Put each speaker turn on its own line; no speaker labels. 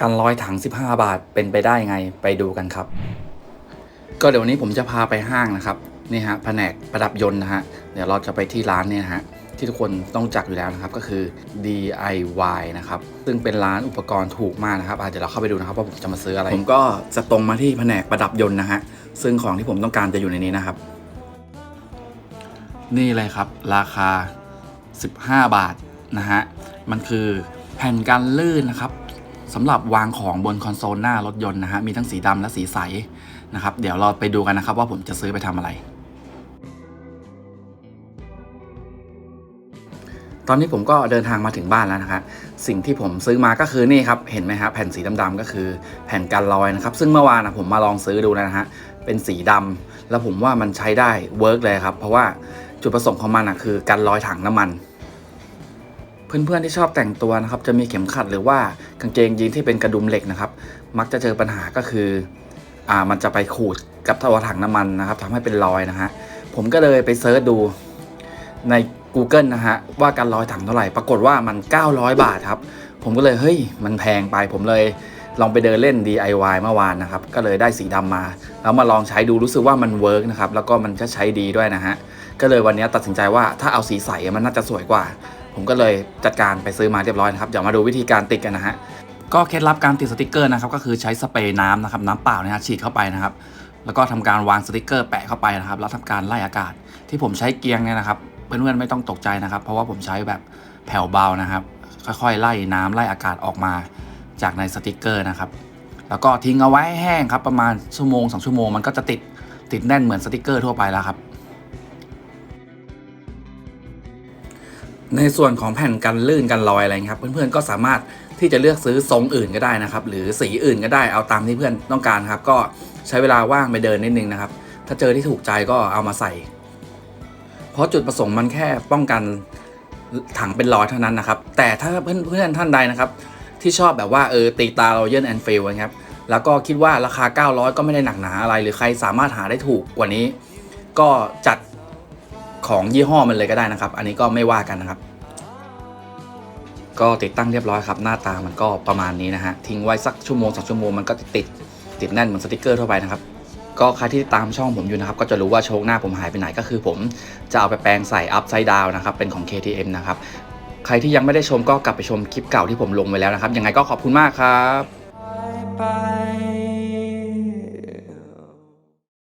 การร้อยถัง 15 บาทเป็นไปได้ไงไปดูกันครับ ก็เดี๋ยววันนี้ผมจะพาไปห้างนะครับนี่ฮะแผนกประดับยนต์นะฮะเดี๋ยวเราจะไปที่ร้านเนี่ยนะฮะที่ทุกคนต้องรู้จักอยู่แล้วนะครับก็คือ DIY นะครับซึ่งเป็นร้านอุปกรณ์ถูกมากนะครับอะเดี๋ยวเราเข้าไปดูนะครับว่าผมจะมาซื้ออะไร ผมก็จะตรงมาที่แผนกประดับยนต์นะฮะซึ่งของที่ผมต้องการจะอยู่ในนี้นะครับ นี่เลยครับ ราคา 15 บาทนะฮะมันคือแผ่นกันลื่นนะครับ สำหรับวางของบนคอนโซลหน้ารถยนต์นะฮะมีทั้งสีดำและสีใสนะครับ เดี๋ยวเราไปดูกันนะครับว่าผมจะซื้อไปทำอะไร ตอนนี้ผมก็เดินทางมาถึงบ้านแล้วนะครับสิ่งที่ผมซื้อมาก็คือนี่ครับเห็นไหมครับแผ่นสีดำๆก็คือแผ่นกันรอยนะครับ ซึ่งเมื่อวานนะผมมาลองซื้อดูนะฮะเป็นสีดำแล้วผมว่ามันใช้ได้เวิร์กเลยครับเพราะว่าจุดประสงค์ของมันนะคือกันรอยถังน้ำมัน เพื่อนๆที่ชอบแต่งตัวนะครับจะมีเข็มขัดหรือว่ากางเกงยีนที่เป็นกระดุมเหล็กนะครับ มักจะเจอปัญหาก็คืออ่ามันจะไปขูดกับตัวถังน้ำมันนะครับทำให้เป็นรอยนะฮะผมก็เลยไปเซิร์ชดูใน Google นะฮะว่าการรอยถังเท่าไหร่ ปรากฏว่ามัน 900 บาทครับ ผมก็เลยเฮ้ยมันแพงไปผมเลยลองไปเดินเล่น DIY เมื่อวานนะครับ ก็เลยได้สีดำมา แล้วมาลองใช้ดูรู้สึกว่ามันเวิร์กนะครับ แล้วก็มันก็ใช้ดีด้วยนะฮะ ก็เลยวันนี้ตัดสินใจว่าถ้าเอาสีใสมันน่าจะสวยกว่า ผมก็เลยจัดการไปซื้อมาเรียบร้อยนะครับเดี๋ยวมาดูวิธีการติดกันนะฮะก็เคล็ดลับการติดสติกเกอร์นะครับก็คือใช้สเปรย์น้ำนะครับน้ำเปล่านะฮะฉีดเข้าไปนะครับ แล้วก็ทำการวางสติกเกอร์แปะเข้าไปนะครับ แล้วทำการไล่อากาศ ที่ผมใช้เกียงเนี่ยนะครับเพื่อนๆไม่ต้องตกใจนะครับ เพราะว่าผมใช้แบบแผ่วเบานะครับ ค่อยๆ ไล่น้ำไล่อากาศออกมาจากในสติกเกอร์นะครับ แล้วก็ทิ้งเอาไว้แห้งครับประมาณชั่วโมงสองชั่วโมงมันก็จะติดติดแน่นเหมือนสติกเกอร์ทั่วไปแล้วครับ ในส่วนของแผ่นกันลื่นกันรอยอะไรเงี้ยครับ เพื่อนๆก็สามารถที่จะเลือกซื้อทรงอื่นก็ได้นะครับ หรือสีอื่นก็ได้เอาตามที่เพื่อนต้องการครับ ก็ใช้เวลาว่างไปเดินนิดนึงนะครับ ถ้าเจอที่ถูกใจก็เอามาใส่ เพราะจุดประสงค์มันแค่ป้องกันถังเป็นรอยเท่านั้นนะครับ แต่ถ้าเพื่อนๆท่านใดนะครับ ที่ชอบแบบว่าเออตีตาเราเยินแอนฟิลนะครับแล้วก็คิดว่าราคา 900 ก็ไม่ได้หนักหนาอะไร หรือใครสามารถหาได้ถูกกว่านี้ ก็จัดของยี่ห้อมันเลยก็ได้นะครับ อันนี้ก็ไม่ว่ากันนะครับ ก็ติดตั้งเรียบร้อยครับหน้าตามันก็ประมาณนี้นะฮะทิ้งไว้สักชั่วโมงสองชั่วโมงมันก็ติดติดแน่นเหมือนสติกเกอร์ทั่วไปนะครับก็ใครที่ตามช่องผมอยู่นะครับก็จะรู้ว่าโชคหน้าผมหายไปไหนก็คือ ผมจะเอาไปแปลงใส่อัพไซด์ดาวนะครับเป็นของ KTM นะครับใครที่ยังไม่ได้ชมก็กลับไปชมคลิปเก่าที่ผมลงไว้แล้วนะครับยังไงก็ขอบคุณมากครับ